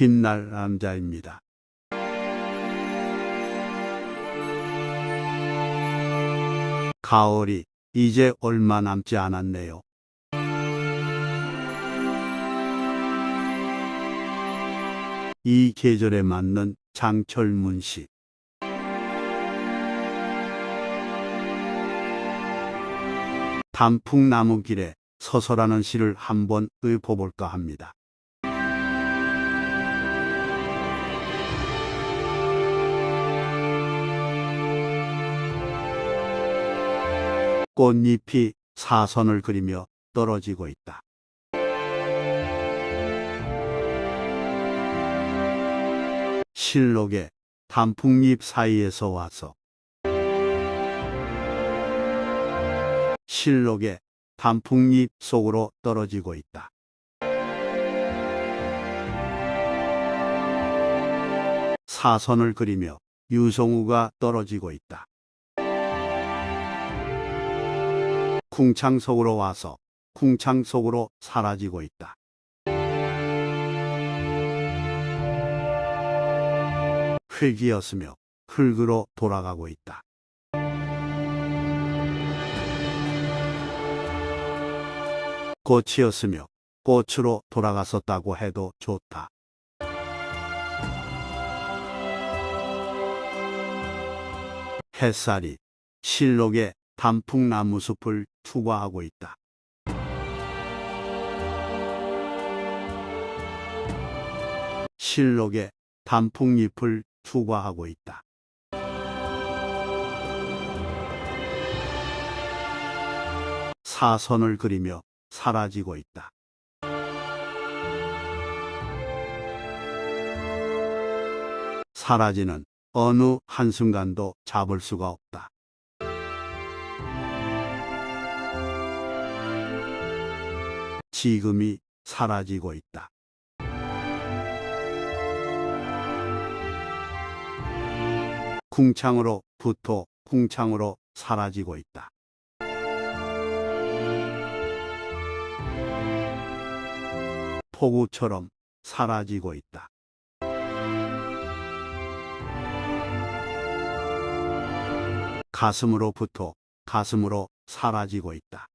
빛날 남자입니다. 가을이 이제 얼마 남지 않았네요. 이 계절에 맞는 장철문 씨. 단풍나무 길에 서서라는 시를 한번 읊어볼까 합니다. 꽃잎이 사선을 그리며 떨어지고 있다. 실록에 단풍잎 사이에서 와서 실록에 단풍잎 속으로 떨어지고 있다. 사선을 그리며 유성우가 떨어지고 있다. 궁창 속으로 와서 궁창 속으로 사라지고 있다. 흙이었으며 흙으로 돌아가고 있다. 꽃이었으며 꽃으로 돌아갔었다고 해도 좋다. 햇살이 실록의 단풍나무 숲을 투과하고 있다. 실록의 단풍잎을 투과하고 있다. 사선을 그리며 사라지고 있다. 사라지는 어느 한순간도 잡을 수가 없다. 지금이 사라지고 있다. 궁창으로 붙어 궁창으로 사라지고 있다. 폭우처럼 사라지고 있다. 가슴으로부터 가슴으로 사라지고 있다.